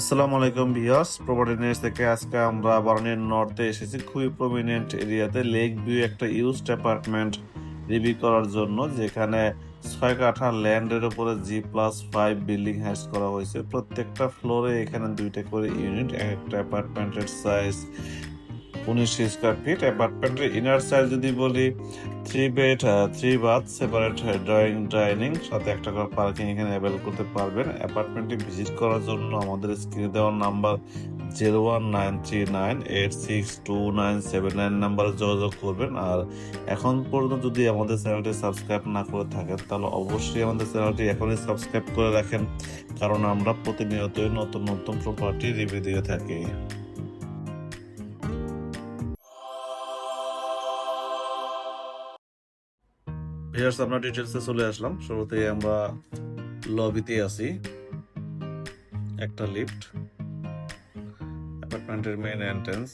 আসসালামু আলাইকুম viewers, property news থেকে আজকে আমরা বারানির নর্থে এসেছি। খুবই প্রমিনেন্ট এরিয়াতে লেক ভিউ একটা ইউজড অ্যাপার্টমেন্ট রিভিউ করার জন্য, যেখানে ছয় কাঠা ল্যান্ডের উপরে জি প্লাস ফাইভ বিল্ডিং হ্যাশ করা হয়েছে। প্রত্যেকটা ফ্লোরে এখানে দুইটা করে ইউনিট একটা অ্যাপার্টমেন্টের সাইজ উনিশ স্কোয়ার ফিট অ্যাপার্টমেন্টের ইনার সাইজ যদি বলি three bed three bath separate drawing dining সাথে একটা করে পার্কিং এখানে অ্যাভেল করতে পারবেন। অ্যাপার্টমেন্টটি ভিজিট করার জন্য আমাদের স্ক্রিনে দেওয়ার number zero one nine three nine eight six two nine seven nine নাম্বারে যোগাযোগ করবেন। আর এখন পর্যন্ত যদি আমাদের চ্যানেলটি সাবস্ক্রাইব না করে থাকেন, তাহলে অবশ্যই আমাদের চ্যানেলটি এখনই সাবস্ক্রাইব করে রাখেন, কারণ আমরা প্রতিনিয়তই নতুন নতুন প্রপার্টি রিভিউ দিয়ে থাকি। ভিউয়ার্স আমরা ডিটেলসে চলে আসলাম। শুরুতেই আমরা লবিতে আছি। একটা লিফট অ্যাপার্টমেন্টের মেইন এন্ট্রেন্স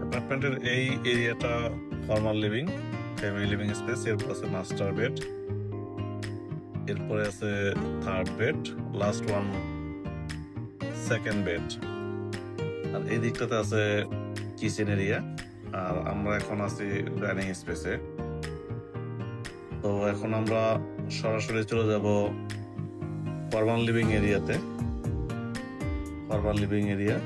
অ্যাপার্টমেন্টের এই এরিয়াটা formal living family living space এরপর আছে মাস্টার বেড এরপরে আছে third bed last one second bed আর এই দিকটাতে আছে কিচেন এরিয়া আর আমরা এখন আছি ডাইনিং স্পেসে তো এখন আমরা সরাসরি চলে যাব ফরমাল লিভিং এরিয়াতে ফরমাল লিভিং এরিয়া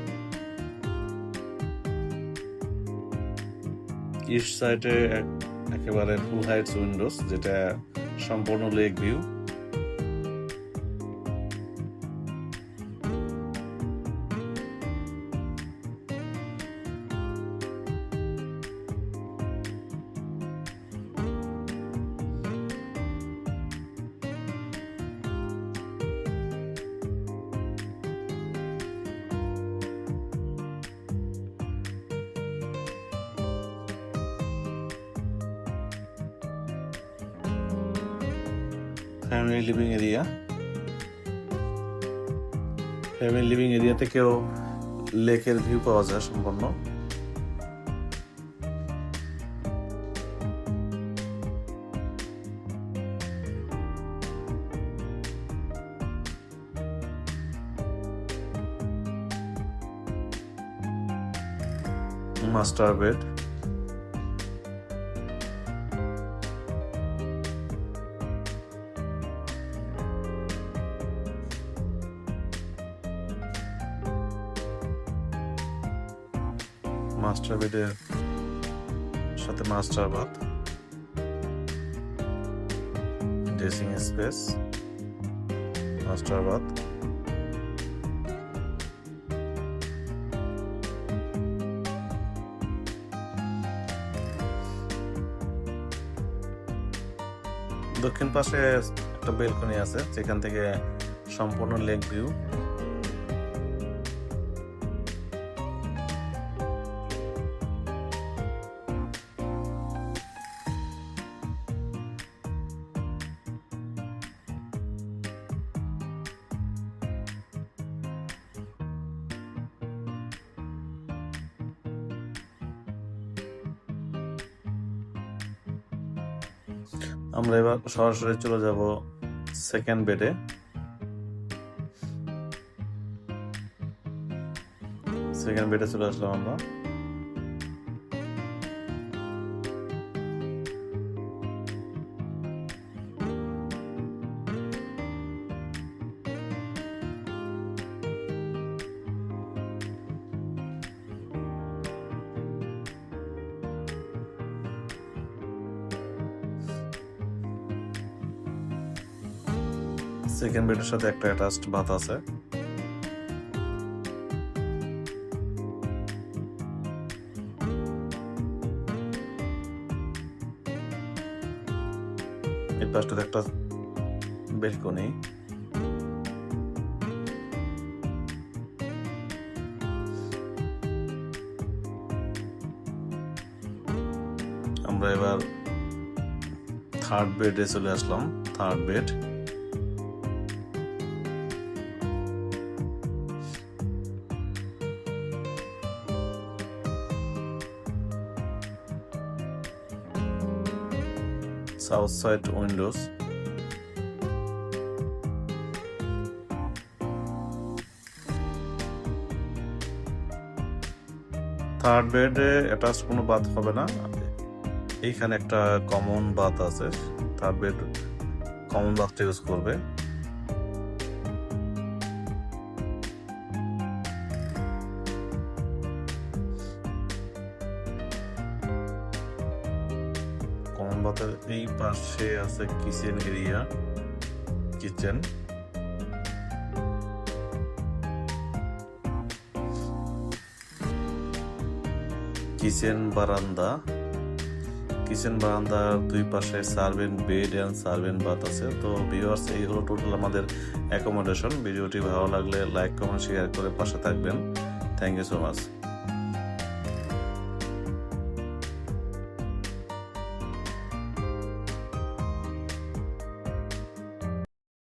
ইস্ট সাইডে একেবারে ফুল হাইটস উইন্ডোজ যেটা সম্পূর্ণ lake view family living area family living area থেকেও লেকের ভিউ পাওয়া যায় সম্পূর্ণ। মাস্টার বেড মাস্টার বেডের সাথে master bath, dressing space, master bath. দক্ষিণ পাশে একটা বেলকনি আছে, যেখান থেকে সম্পূর্ণ লেক ভিউ। আমরা এবার সরাসরি চলে যাব সেকেন্ড বেডে সেকেন্ড বেডে চলে আসলাম আমরা। সেকেন্ড বেডের সাথে একটা অ্যাটাচড বাথ আছে। এই পাশটাতে একটা বেলকনি আমরা এবার থার্ড বেডে চলে আসলাম third bed south outside windows third বেডে অ্যাটাচ কোনো বাথ হবে না। এইখানে একটা কমন বাথ আছে। থার্ড বেড কমন বাথটা ইউজ করবে। কমন এই পাশে আছে কিচেন এরিয়া, কিচেন। কিচেন বারান্দা, কিচেন বারান্দার দুই পাশে servant bed and servant bath আছে। তো ভিউয়ার্স, এই হলো টোটাল আমাদের অ্যাকোমোডেশন ভিডিওটি ভালো লাগলে লাইক কমেন্ট শেয়ার করে পাশে থাকবেন। Thank you so much